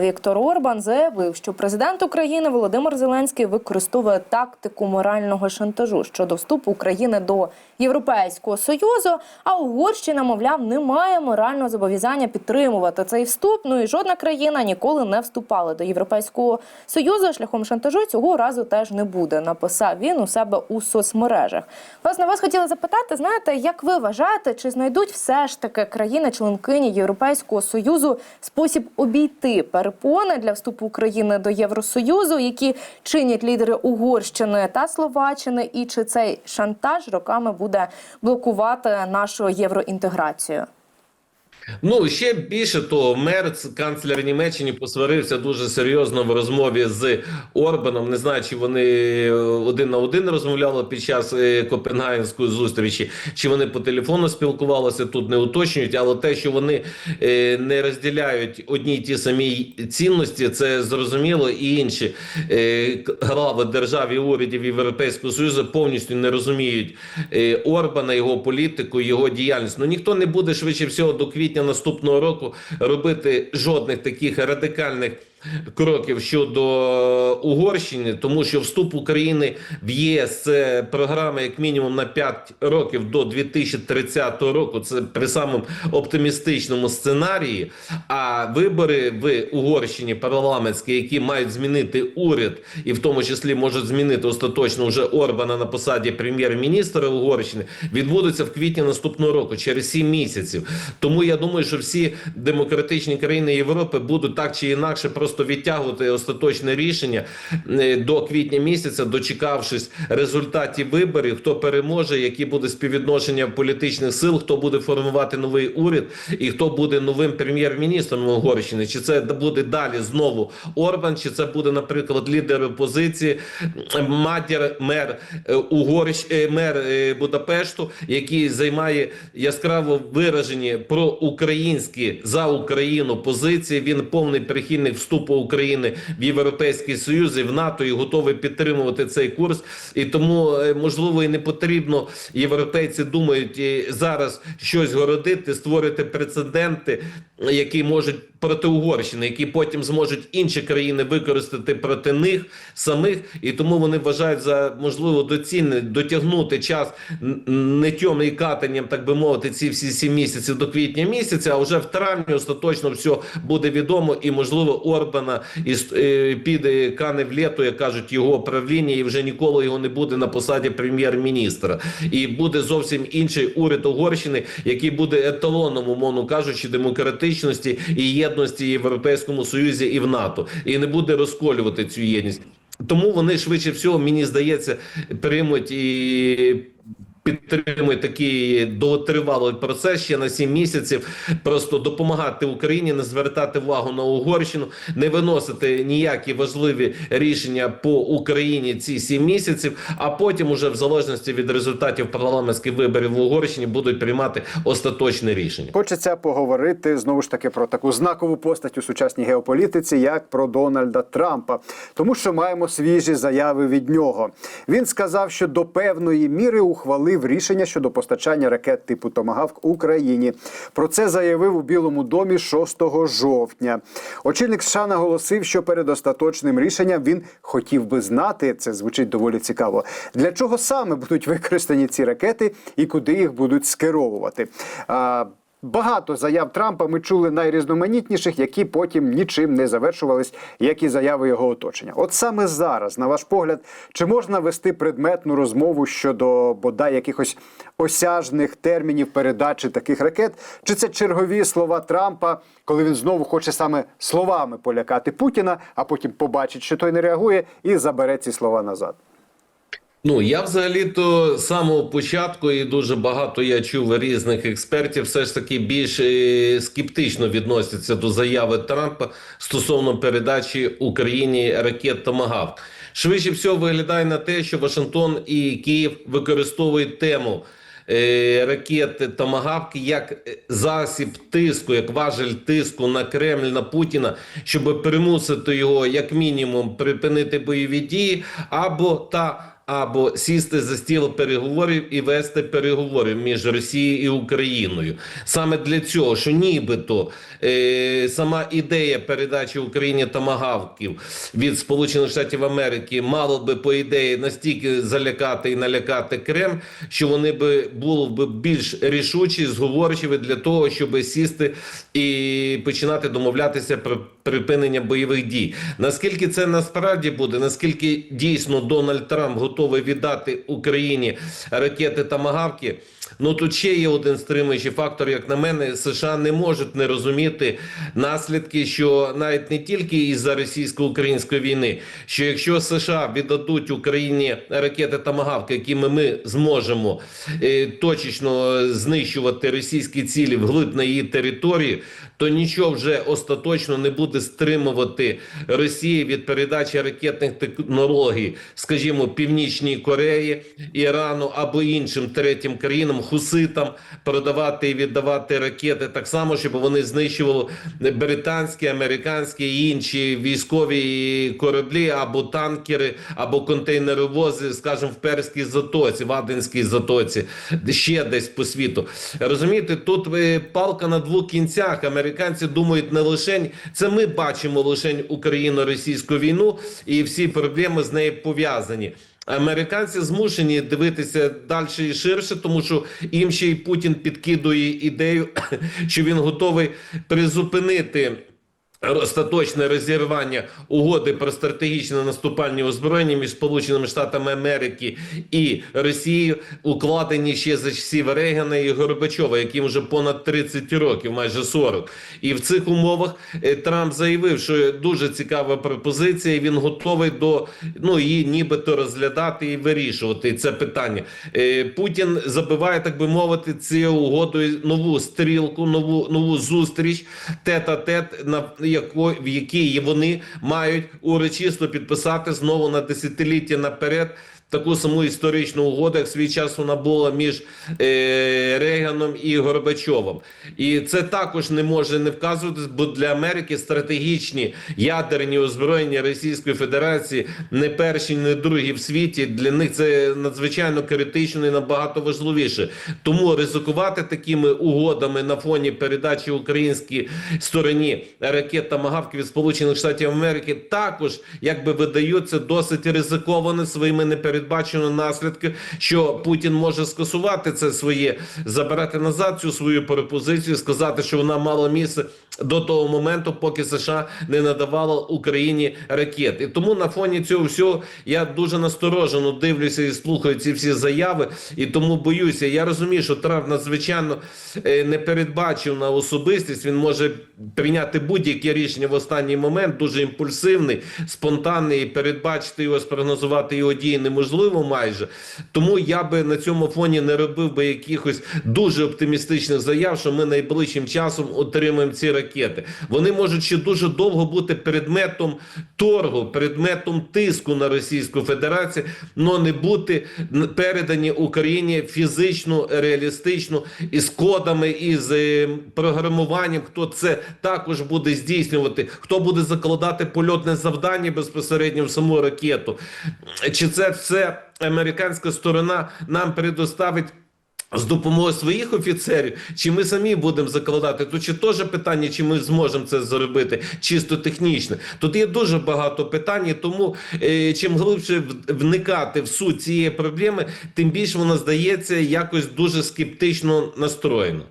Віктор Орбан заявив, що президент України Володимир Зеленський використовує тактику морального шантажу щодо вступу України до Європейського союзу. А Угорщина, мовляв, не має морального зобов'язання підтримувати цей вступ. Ну і жодна країна ніколи не вступала до Європейського союзу. Шляхом шантажу цього разу теж не буде. Написав він у себе у соцмережах. Власне, вас хотіла запитати, знаєте, як ви вважаєте, чи знайдуть все ж таки країни-членкині Європейського союзу спосіб обійти перепони для вступу України до Євросоюзу, які чинять лідери Угорщини та Словаччини, і чи цей шантаж роками буде блокувати нашу євроінтеграцію? Ну ще більше того, Мерц, канцлер Німеччини, посварився дуже серйозно в розмові з Орбаном. Не знаю, чи вони е, один на один розмовляли під час е, Копенгагенської зустрічі, чи вони по телефону спілкувалися. Тут не уточнюють, але те, що вони е, не розділяють одні й ті самі цінності, це зрозуміло. І інші глави держав і урядів Європейського союзу повністю не розуміють Орбана, його політику, його діяльність. Ну ніхто не буде швидше всього до квітня наступного року робити жодних таких радикальних. Кроків щодо Угорщини, тому що вступ України в ЄС це програма як мінімум на 5 років до 2030 року. Це при самому оптимістичному сценарії. А вибори в Угорщині парламентські, які мають змінити уряд, і в тому числі можуть змінити остаточно вже Орбана на посаді прем'єр-міністра Угорщини, відбудуться в квітні наступного року, через 7 місяців. Тому я думаю, що всі демократичні країни Європи будуть так чи інакше просто відтягувати остаточне рішення е, до квітня місяця, дочекавшись результатів виборів, хто переможе, які буде співвідношення політичних сил, хто буде формувати новий уряд і хто буде новим прем'єр-міністром Угорщини. Чи це буде далі знову Орбан, чи це буде, наприклад, лідер опозиції Мадір, мер е, Угорщ, е, мер Будапешту, який займає яскраво виражені проукраїнські за Україну позиції. Він повний прихильник вступу України в Європейський Союз і в НАТО і готовий підтримувати цей курс. І тому е, можливо і не потрібно європейці думають е, зараз щось городити, створити прецеденти, які можуть проти Угорщини, які потім зможуть інші країни використати проти них самих, і тому вони вважають за можливо доцільне дотягнути час не тьом і катанням, так би мовити, ці всі сім місяців до квітня місяця. А вже в травні остаточно все буде відомо, і можливо Орбана із е, піде кане в літо, як кажуть, його правління, і вже ніколи його не буде на посаді прем'єр-міністра. І буде зовсім інший уряд Угорщини, який буде еталоном, умовно кажучи, демократичності і єдності в Європейському Союзі і в НАТО, і не буде розколювати цю єдність. Тому вони швидше всього, мені здається, приймуть і підтримують такий довготривалий процес ще на 7 місяців. Просто допомагати Україні, не звертати увагу на Угорщину, не виносити ніякі важливі рішення по Україні ці 7 місяців. А потім, уже в залежності від результатів парламентських виборів в Угорщині, будуть приймати остаточне рішення. Хочеться поговорити знову ж таки про таку знакову постать у сучасній геополітиці, як про Дональда Трампа, тому що маємо свіжі заяви від нього. Він сказав, що до певної міри ухвалив рішення щодо постачання ракет типу Томагавк Україні. Про це заявив у Білому домі 6 жовтня. Очільник США наголосив, що перед остаточним рішенням він хотів би знати. Це звучить доволі цікаво. Для чого саме будуть використані ці ракети і куди їх будуть скеровувати? Багато заяв Трампа ми чули найрізноманітніших, які потім нічим не завершувались, як і заяви його оточення. От саме зараз, на ваш погляд, чи можна вести предметну розмову щодо бодай якихось осяжних термінів передачі таких ракет? Чи це чергові слова Трампа, коли він знову хоче саме словами полякати Путіна, а потім побачить, що той не реагує, і забере ці слова назад? Ну я взагалі то з самого початку і дуже багато я чув різних експертів, все ж таки більш е, скептично відносяться до заяви Трампа стосовно передачі Україні ракет Томагавк. Швидше всього виглядає на те, що Вашингтон і Київ використовують тему. е, Ракети Томагавки як засіб тиску, як важель тиску на Кремль на Путіна, щоб примусити його як мінімум припинити бойові дії, або та або сісти за стіл переговорів і вести переговори між Росією і Україною. Саме для цього, що нібито е, сама ідея передачі Україні тамагавків від Сполучених Штатів Америки мало би по ідеї настільки залякати і налякати Крем, що вони би були б більш рішучі, зговорчиві для того, щоб сісти і починати домовлятися про припинення бойових дій. Наскільки це насправді буде, наскільки дійсно Дональд Трамп готовий віддати Україні ракети тамагавки? Ну тут ще є один стримуючий фактор, як на мене, США не можуть не розуміти наслідки, що навіть не тільки із-за російсько-української війни, що якщо США віддадуть Україні ракети тамагавки, якими ми зможемо е, точечно знищувати російські цілі вглиб на її території, то нічого вже остаточно не буде стримувати Росії від передачі ракетних технологій, скажімо, Північній Кореї, Ірану або іншим третім країнам, хуситам продавати і віддавати ракети так само, щоб вони знищували британські, американські і інші військові кораблі або танкери, або контейнеровози, скажімо, в Перській затоці, в Аденській затоці, ще десь по світу. Розумієте, тут е, палка на двох кінцях. Американці думають не лише це. Ми бачимо лише Україно-російську війну і всі проблеми з нею пов'язані. Американці змушені дивитися далі і ширше, тому що їм ще й Путін підкидує ідею, що він готовий призупинити. Остаточне розірвання угоди про стратегічне наступальні озброєння між Сполученими Штатами Америки і Росією, укладені ще за часів Рейгана і Горбачова, яким вже понад 30 років, майже 40. І в цих умовах е, Трамп заявив, що дуже цікава пропозиція. і Він готовий до ну її нібито розглядати і вирішувати це питання. Е, Путін забиває, так би мовити, цією угодою нову стрілку, нову нову зустріч тет-а-тет, на яко, в якій вони мають урочисто підписати знову на десятиліття наперед. Таку саму історичну угоду, як свій час вона була між е, Рейганом і Горбачовим. І це також не може не вказуватись, бо для Америки стратегічні ядерні озброєння Російської Федерації не перші, не другі в світі. Для них це надзвичайно критично і набагато важливіше. Тому ризикувати такими угодами на фоні передачі українській стороні ракет та магавки від Сполучених Штатів Америки також якби видаються досить ризиковано своїми непередбаченими наслідки, що Путін може скасувати це своє, забирати назад цю свою пропозицію, сказати, що вона мала місце до того моменту, поки США не надавала Україні ракет. І тому на фоні цього всього я дуже насторожено дивлюся і слухаю ці всі заяви, і тому боюся. Я розумію, що Трамп надзвичайно е, непередбачена особистість. Він може прийняти будь-яке рішення в останній момент, дуже імпульсивний, спонтанний. і Передбачити його, спрогнозувати його дії неможливо майже. Тому я би на цьому фоні не робив би якихось дуже оптимістичних заяв, що ми найближчим часом отримаємо ці ракети. Вони можуть ще дуже довго бути предметом торгу, предметом тиску на Російську Федерацію, але не бути передані Україні фізично, реалістично із кодами, із е, програмуванням. Хто це також буде здійснювати, хто буде закладати польотне завдання безпосередньо в саму ракету. Чи це все американська сторона нам предоставить? З допомогою своїх офіцерів, чи ми самі будемо закладати, то чи теж питання, чи ми зможемо це зробити чисто технічно. Тут є дуже багато питань, тому е, чим глибше вникати в суть цієї проблеми, тим більше вона здається якось дуже скептично настроєно.